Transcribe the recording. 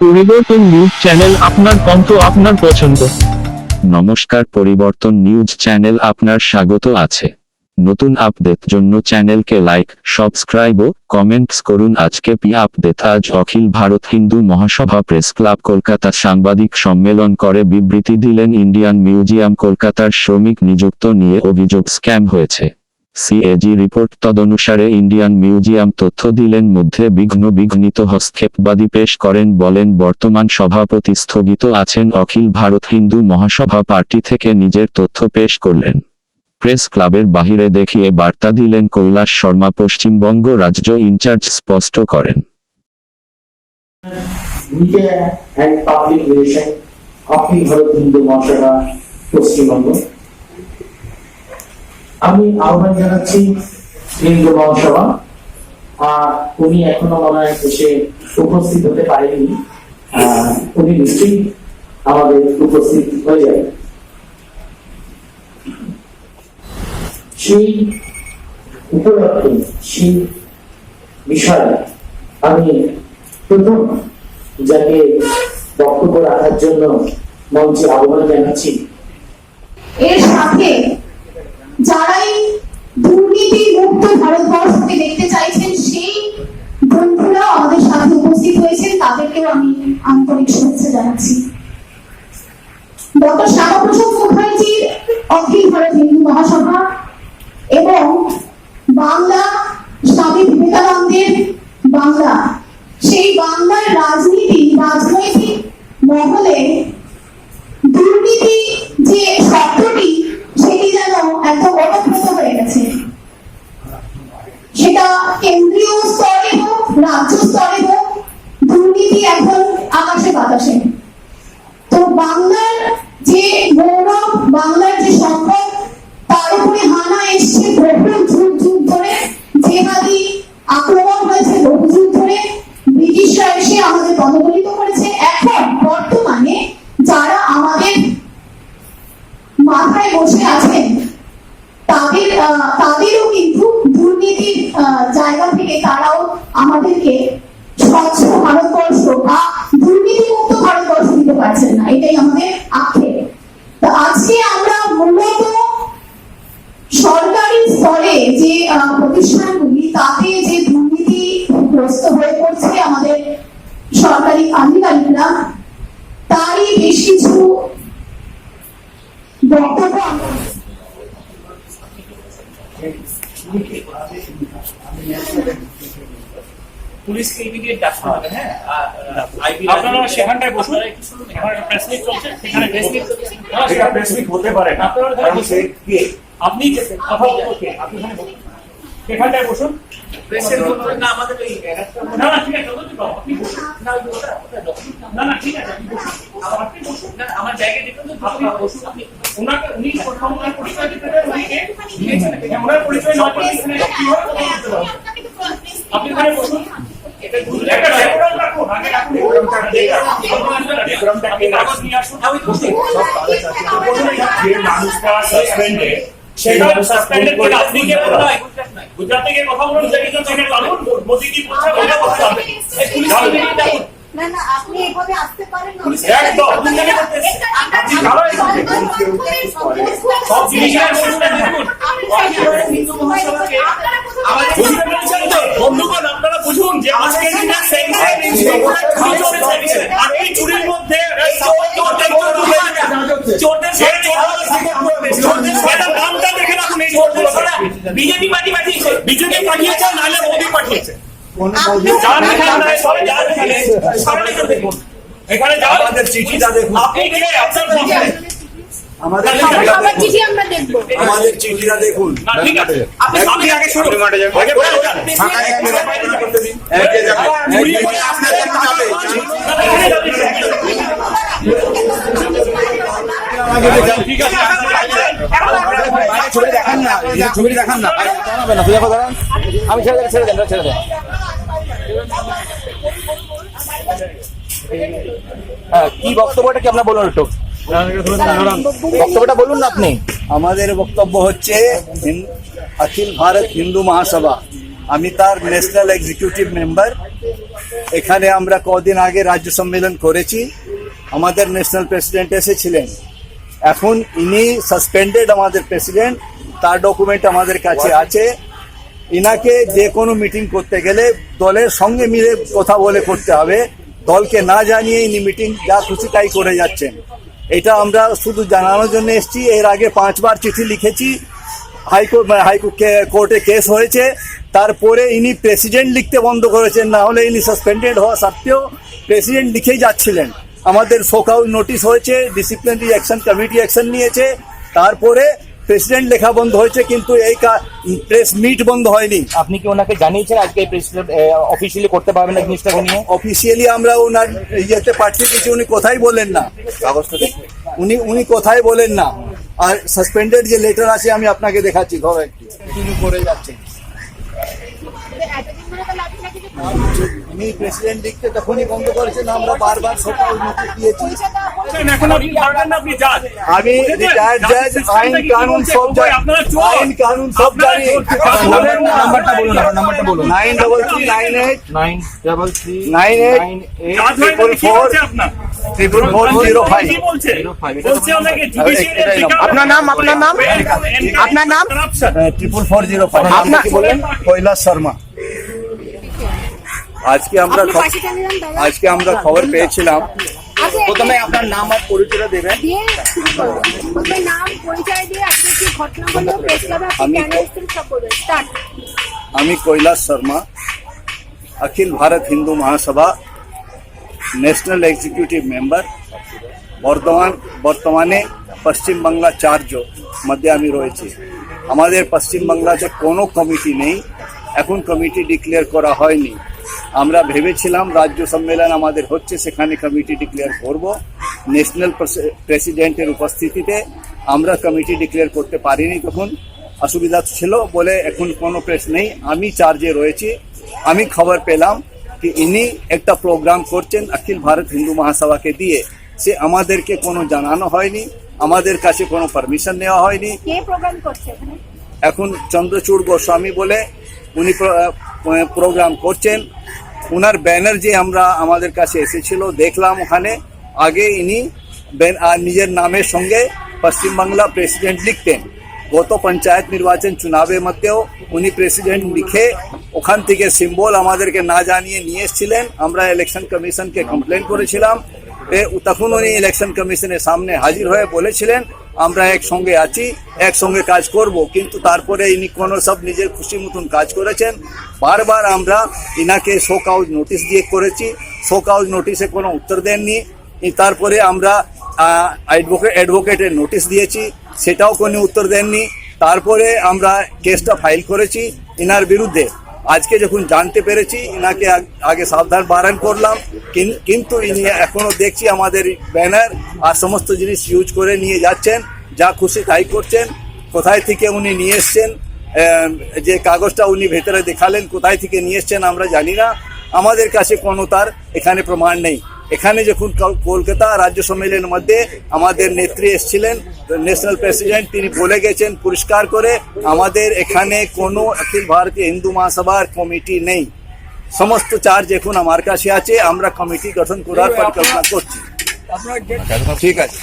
পরিবর্তন news channel আপনার কণ্ঠ আপনার পছন্দ। নমস্কার, পরিবর্তন নিউজ চ্যানেল আপনার স্বাগত আছে। নতুন আপডেট জন্য চ্যানেলকে লাইক, সাবস্ক্রাইব ও কমেন্টস করুন। আজকে পি আপডেট, আজ অখিল ভারত হিন্দু মহাসভা প্রেস ক্লাব কলকাতা সাংবাদিক সম্মেলন করে। বিবৃতি দিলেন ইন্ডিয়ান মিউজিয়াম কলকাতার শ্রমিক নিযুক্ত নিয়ে অভিযোগ স্ক্যাম হয়েছে। সিএজি রিপোর্ট তদনুসারে ইন্ডিয়ান মিউজিয়াম তথ্য দিলেন মধ্যে বিঘ্ন বিঘ্নিত হস্তক্ষেপবাদী পেশ করেন বলেন বর্তমান সভাপতি স্থগিত আছেন অখিল ভারত হিন্দু মহাসভা পার্টি থেকে নিজের তথ্য পেশ করলেন। প্রেস ক্লাবের বাহিরে দেখিয়ে বার্তা দিলেন কৈলাস শর্মা পশ্চিমবঙ্গ রাজ্য ইনচার্জ স্পষ্ট করেন। পশ্চিমবঙ্গ। আমি আহ্বান জানাচ্ছি হিন্দু মহাসভা। উনি এখনও মনে হয় এসে উপস্থিত হতে পারেনি উনি নিশ্চয়ই আমাদের উপস্থিত হয়ে যাবে সেই উপলক্ষে, সেই বিষয়ে আমি প্রথম যাকে বক্তব্য রাখার জন্য মঞ্চে আহ্বান জানাচ্ছি। এর সাথে যারাই দুর্নীতি মুক্ত ভারতবর্ষকে দেখতে চাইছেন সেই বন্ধুরা আমাদের সাথে উপস্থিত হয়েছেন তাদেরকেও আমি পুলিশকে ইমিডিয়েট ডাকতে হবে হ্যাঁ আইবি আপনারা সেখানটায় বসুন এখানে প্রেস মিট চলছে সেখানে প্রেস মিট এটা প্রেস মিট হতে পারে না আপনারা ওখানে কারণ বসুন। সে কে আপনি কথা বলছেন আপনি এখানে বসুন সেখানটায় বসুন প্রেসের বলতে না আমাদের ওই না না ঠিক আছে ওদের তো আপনি বসুন না ওই ওটা ওটা document না। না না ঠিক আছে আপনি বসুন আপনি বসুন না, আমার ব্যাগে দেখুন তো আপনি আপনি বসুন আপনি ওনাকে উনি প্রথম ওনার পরিচয় দিতে দেন উনিকে দিয়েছেন হ্যাঁ, ওনার পরিচয় না দিলে এখানে কীভাবে কথা বলতে পারবেন আপনি এখানে বসুন আপনি কথা বলুন যেদিকে থেকে কানুন মোদি কি বলছে ওটা হবে আপনি আপনি আপনি সব জিনিসের মধ্যে বিজেপি পাঠিয়েছে বিজেপি পাঠিয়েছে। নাহলে মোদি পাঠিয়েছে এখানে আমাদের চিঠিটা দেখুন। আপনি আপনার আমাদের আমাদের চিঠিটা দেখুন। ঠিক আছে। ছবি দেখান না দেখান না। আমি ছেড়ে দেন ছেড়ে দেন ছেড়ে দেন। হ্যাঁ কি বক্তব্যটা কি আপনার বলুন একটু? বক্তব্যটা বলুন না আপনি। আমাদের বক্তব্য হচ্ছে অখিল ভারত হিন্দু মহাসভা। আমি তার ন্যাশনাল এক্সিকিউটিভ মেম্বার এখানে আমরা কদিন আগে রাজ্য সম্মেলন করেছি। আমাদের ন্যাশনাল প্রেসিডেন্ট এসেছিলেন। এখন ইনি সাসপেন্ডেড আমাদের প্রেসিডেন্ট তার ডকুমেন্ট আমাদের কাছে আছে। ইনাকে যে কোনো মিটিং করতে গেলে দলের সঙ্গে মিলে কথা বলে করতে হবে। দলকে না জানিয়ে ইনি মিটিং যা খুশি তাই করে যাচ্ছেন। এটা আমরা শুধু জানানোর জন্য এসেছি। এর আগে পাঁচবার চিঠি লিখেছি। হাইকোর্ট হাইকোর্ট কোর্টে কেস হয়েছে। তারপরে ইনি প্রেসিডেন্ট লিখতে বন্ধ করেছেন। না হলে ইনি সাসপেন্ডেড হওয়া সত্ত্বেও প্রেসিডেন্ট লিখেই যাচ্ছিলেন। আমাদের শোকাউ নোটিশ হয়েছে ডিসিপ্লিনারি অ্যাকশন কমিটি অ্যাকশন নিয়েছে তারপরে প্রেসিডেন্ট লেখা বন্ধ হয়েছে কিন্তু এই প্রেস মিট বন্ধ হয়নি। আপনি কি ওনাকে জানিয়েছেন আজকে প্রেসিডেন্ট অফিসিয়ালি করতে পারবেন না জিনিসটাকে নিয়ে? অফিসিয়ালি আমরা ওনার ইয়েতে পাঠিয়ে দিয়েছি উনি কোথায় বলেন না। উনি উনি কোথায় বলেন না। আর সাসপেন্ডেড যে লেটার আছে আমি আপনাকে দেখাচ্ছি ধরো একটু। করে যাচ্ছেন উনি প্রেসিডেন্ট লিখতে তখনই বন্ধ করেছেন আমরা বারবার সকাল নোটিশ দিয়েছি। আপনি আপনি আমি রিটায়ার্ড জাজ আইন কানুন সব আইন কানুন সব জানি নাম্বারটা বলুন আপনার নাম্বারটা বলুন nine double three nine eight. Nine double three nine eight nine eight কাজ হয়ে ট্রিপল ফোর জিরো ফাইভ। আপনার নাম, আপনার নাম? আপনার নাম? Triple four zero five. আপনার- কি বলেন? কৈলাস শর্মা। আজকে আমরা আজকে আমরা খবর পেয়েছিলাম। আচ্ছা, প্রথমে আপনার নাম আর দেবেন। পরিচয় আপনি আমি- কৈলাস শর্মা অখিল ভারত হিন্দু মহাসভা ন্যাশনাল এক্সিকিউটিভ মেম্বার বর্ধমান বর্তমানে পশ্চিমবাংলা চার্জ মধ্যে আমি রয়েছি। আমাদের পশ্চিমবাংলাতে কোনো কমিটি নেই। এখন কমিটি ডিক্লেয়ার করা হয়নি। আমরা ভেবেছিলাম রাজ্য সম্মেলন আমাদের হচ্ছে, সেখানে কমিটি ডিক্লেয়ার করব। ন্যাশনাল প্রেসিডেন্টের উপস্থিতিতে আমরা কমিটি ডিক্লেয়ার করতে পারিনি তখন। অসুবিধা ছিল বলে এখন কোনো প্রেস নেই। আমি চার্জে রয়েছি। আমি খবর পেলাম কি ইনি একটা প্রোগ্রাম করছেন অখিল ভারত হিন্দু মহাসভাকে দিয়ে। সে আমাদেরকে কোনো জানানো হয়নি। আমাদের কাছে কোনো পারমিশন নেওয়া হয়নি। কে প্রোগ্রাম করছে এখানে চন্দ্রচূড় গোস্বামী বলে উনি প্রোগ্রাম করছেন। ওনার ব্যানার যে আমরা আমাদের কাছে এসেছিল, দেখলাম ওখানে। আগে ইনি আর নিজের নামের সঙ্গে পশ্চিমবাংলা প্রেসিডেন্ট লিখতেন। গত পঞ্চায়েত নির্বাচন চুনাবের মধ্যেও উনি প্রেসিডেন্ট লিখে ওখান থেকে সিম্বল আমাদেরকে না জানিয়ে নিয়ে এসেছিলেন। আমরা ইলেকশন কমিশনকে কমপ্লেন করেছিলাম। তখন উনি ইলেকশন কমিশনের সামনে হাজির হয়ে বলেছিলেন আমরা একসঙ্গে আছি, একসঙ্গে কাজ করব, কিন্তু তারপরে ইনি কোনো সব নিজের খুশি মতন কাজ করেছেন। বারবার আমরা ইনাকে শোক আউট নোটিশ দিয়ে করেছি শোক আউট নোটিশে কোনো উত্তর দেননি। তারপরে আমরা অ্যাডভোকেট অ্যাডভোকেটের নোটিশ দিয়েছি, সেটাও কোনো উত্তর দেননি। তারপরে আমরা কেসটা ফাইল করেছি ইনার বিরুদ্ধে। আজকে যখন জানতে পেরেছি, ইনাকে আগে সাবধান বারণ করলাম। কিন- কিন্তু ইনি এখনও দেখছি আমাদের ব্যানার আর সমস্ত জিনিস ইউজ করে নিয়ে যাচ্ছেন, যা খুশি তাই করছেন। কোথায় থেকে উনি নিয়ে এসছেন যে কাগজটা উনি ভেতরে দেখালেন, কোথায় থেকে নিয়ে এসছেন আমরা জানি না। আমাদের কাছে কোনো তার এখানে প্রমাণ নেই। এখানে যখন কলকাতা রাজ্য সম্মেলনের মধ্যে আমাদের নেত্রী এসেছিলেন ন্যাশনাল প্রেসিডেন্ট তিনি বলে গেছেন পরিষ্কার করে আমাদের এখানে কোনো অখিল ভারতীয় হিন্দু মহাসভার কমিটি নেই। সমস্ত চার্জ এখন আমার কাছে আছে আমরা কমিটি গঠন করার পরিকল্পনা করছি। ঠিক আছে।